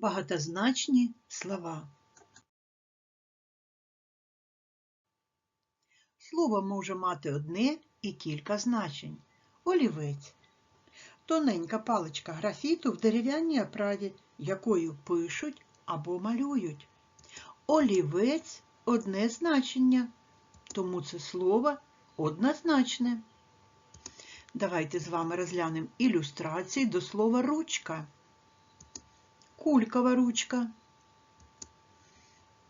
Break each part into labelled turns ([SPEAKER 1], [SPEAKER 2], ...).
[SPEAKER 1] Багатозначні слова. Слово може мати одне і кілька значень. Олівець. Тоненька паличка графіту в дерев'яній оправі, якою пишуть або малюють. Олівець одне значення, тому це слово однозначне. Давайте з вами розглянемо ілюстрації до слова ручка. Кулькова ручка.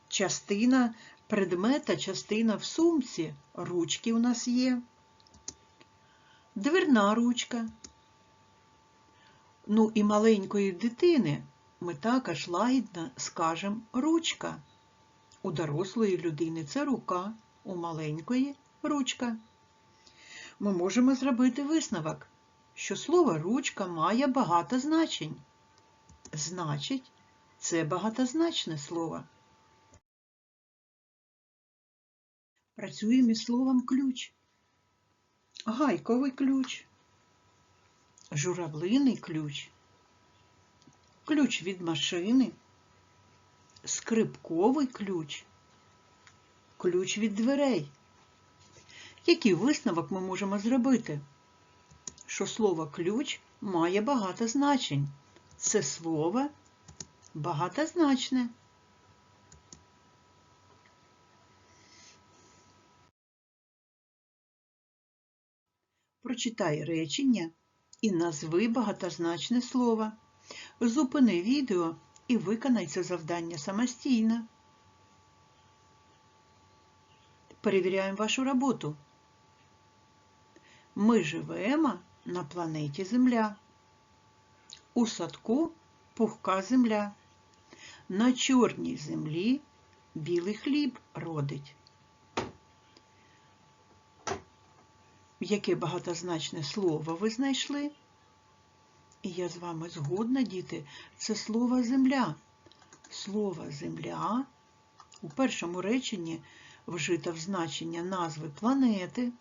[SPEAKER 1] Частина предмета, частина в сумці. Ручки у нас є. Дверна ручка. Ну і маленької дитини ми також лагідно скажемо ручка. У дорослої людини це рука, у маленької ручка. Ми можемо зробити висновок, що слово ручка має багато значень. Значить, це багатозначне слово. Працюємо із словом ключ. Гайковий ключ, журавлиний ключ, ключ від машини, скрипковий ключ, ключ від дверей. Який висновок ми можемо зробити? Що слово ключ має багато значень. Це слово багатозначне. Прочитай речення і назви багатозначне слово. Зупини відео і виконай це завдання самостійно. Перевіряємо вашу роботу. Ми живемо на планеті Земля. У садку пухка земля. На чорній землі білий хліб родить. Яке багатозначне слово ви знайшли? І я з вами згодна, діти, це слово земля. Слово земля у першому реченні вжито в значення назви планети,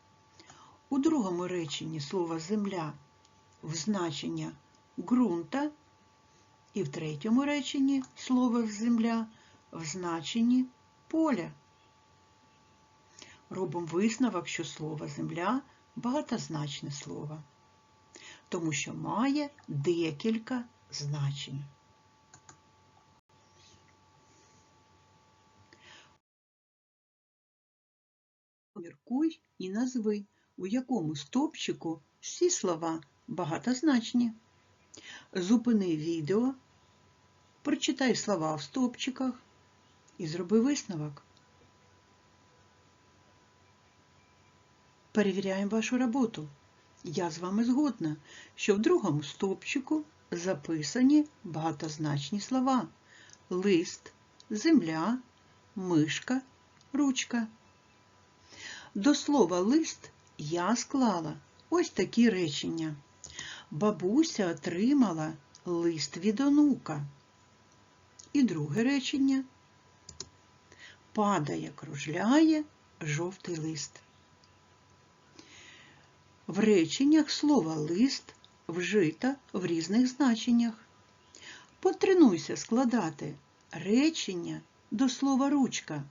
[SPEAKER 1] у другому реченні слово земля в значення ґрунта, і в третьому реченні слово земля в значенні поля. Робимо висновок, що слово земля багатозначне слово, тому що має декілька значень. Поміркуй і назви, у якому стовпчику всі слова багатозначні. Зупини відео, прочитай слова в стовпчиках і зроби висновок. Перевіряємо вашу роботу. Я з вами згодна, що в другому стовпчику записані багатозначні слова лист, земля, мишка, ручка. До слова лист я склала ось такі речення. Бабуся отримала лист від онука. І друге речення. Падає, кружляє жовтий лист. В реченнях слово лист вжито в різних значеннях. Потренуйся складати речення до слова ручка.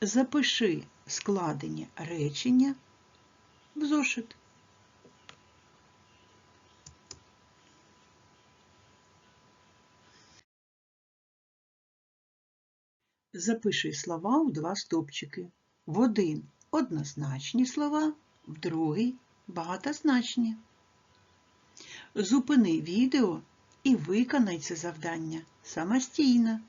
[SPEAKER 1] Запиши складені речення в зошит. Запиши слова у два стопчики. В один однозначні слова, в другий багатозначні. Зупини відео і виконай це завдання самостійно.